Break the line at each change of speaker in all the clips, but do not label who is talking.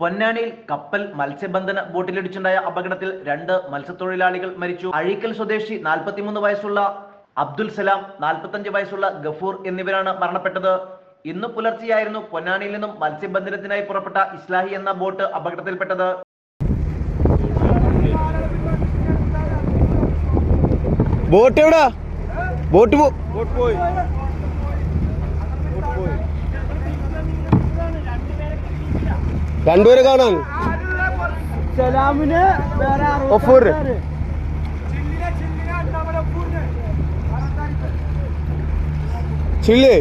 പൊന്നാനിയിൽ കപ്പൽ മത്സ്യബന്ധന ബോട്ടിലിടിച്ചുണ്ടായ അപകടത്തിൽ രണ്ട് മത്സ്യത്തൊഴിലാളികൾ മരിച്ചു. അഴീക്കൽ സ്വദേശി നാൽപ്പത്തിമൂന്ന് വയസ്സുള്ള അബ്ദുൽ സലാം നാൽപ്പത്തഞ്ച് വയസ്സുള്ള ഗഫൂർ എന്നിവരാണ് മരണപ്പെട്ടത്. ഇന്ന് പുലർച്ചെയായിരുന്നു പൊന്നാനിയിൽ നിന്നും മത്സ്യബന്ധനത്തിനായി പുറപ്പെട്ട ഇസ്ലാഹി എന്ന ബോട്ട് അപകടത്തിൽപ്പെട്ടത്.
ബോട്ട് എവിടാ? ബോട്ട് പോ രണ്ടുപേരെ കാണാൻ.
സലാമിന് വേറെ
ഒഫൂർ. ചില്ലേ.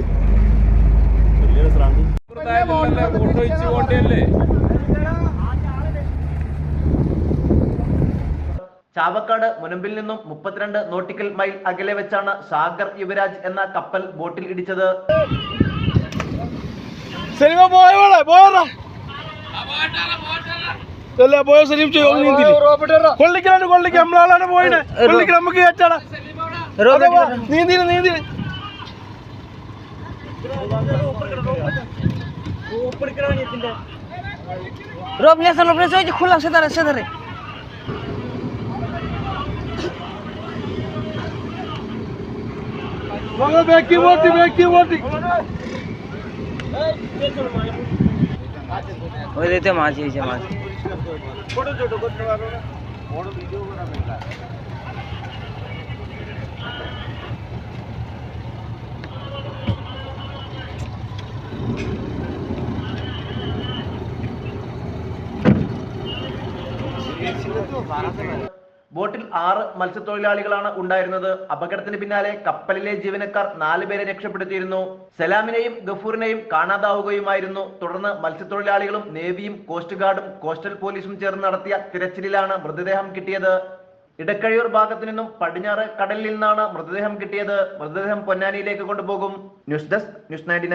ചാവക്കാട് മുനമ്പിൽ നിന്നും മുപ്പത്തിരണ്ട് നോട്ടിക്കൽ മൈൽ അകലെ വെച്ചാണ് സാഗർ യുവരാജ് എന്ന കപ്പൽ ബോട്ടിൽ ഇടിച്ചത്.
സിനിമ പോയവളെ പോയറാ. അല്ല പോയ സലീം ചെയ്യും നീന്തില് കൊള്ളിക്കലാണ് കൊള്ളിക്ക് നമ്മളാളാണ് പോയിന് കൊള്ളിക്ക് നമുക്ക് കയറ്റാടാ നീന്തിന് നീന്തിന്
রোপ নিয়ে আসো রোপ নিয়ে আসো, ওই যে খোলা সে ধারে সে ধারে
ബാക്കി പോട്ടി ബാക്കി പോട്ടി
ওই দিতে মাছ এই যে মাছ। ছোট ছোট করতে পারো বড় ভিডিও করা বাড়াতে পারে।
ബോട്ടിൽ ആറ് മത്സ്യത്തൊഴിലാളികളാണ് ഉണ്ടായിരുന്നത്. അപകടത്തിന് പിന്നാലെ കപ്പലിലെ ജീവനക്കാർ നാലുപേരെ രക്ഷപ്പെടുത്തിയിരുന്നു. സലാമിനെയും ഗഫൂറിനെയും കാണാതാവുകയുമായിരുന്നു. തുടർന്ന് മത്സ്യത്തൊഴിലാളികളും നേവിയും കോസ്റ്റ് ഗാർഡും കോസ്റ്റൽ പോലീസും ചേർന്ന് നടത്തിയ തിരച്ചിലിലാണ് മൃതദേഹം കിട്ടിയത്. ഇടക്കഴിയൂർ ഭാഗത്തു നിന്നും പടിഞ്ഞാറ് കടലിൽ നിന്നാണ് മൃതദേഹം കിട്ടിയത്. മൃതദേഹം പൊന്നാനിയിലേക്ക് കൊണ്ടുപോകും. News desk news ninety